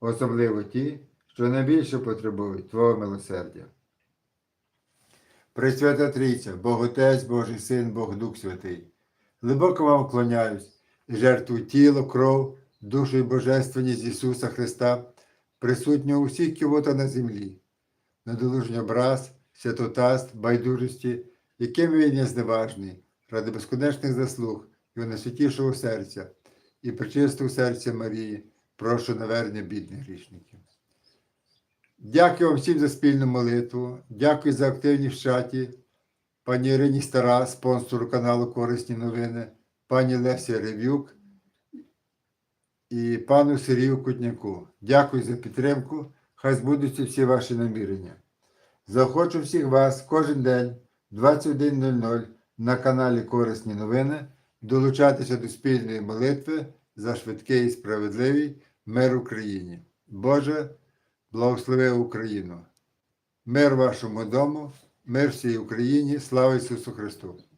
особливо ті, що найбільше потребують Твого милосердя. Пресвята Трійця, Бог Отець, Божий Син, Бог Дух Святий, глибоко вам вклоняюсь і жертвую тіло, кров, душу і божественність Ісуса Христа, присутнього у всіх кивота на землі, недолужній образ, святотаст, байдужості, яким він є зневажний, ради безконечних заслуг Його найсвятішого серця і причистого серця Марії, прошу навернення бідних грішників. Дякую вам всім за спільну молитву. Дякую за активність в чаті. Пані Ірині Стара, спонсору каналу Корисні новини, пані Лесі Ревюк і пану Сергію Кутняку. Дякую за підтримку. Хай збудуться всі ваші намірення. Захочу всіх вас кожен день в 21.00 на каналі Корисні новини долучатися до спільної молитви за швидкий і справедливий мир Україні. Боже, благослови Україну! Мир вашому дому, мир всій Україні, слава Ісусу Христу!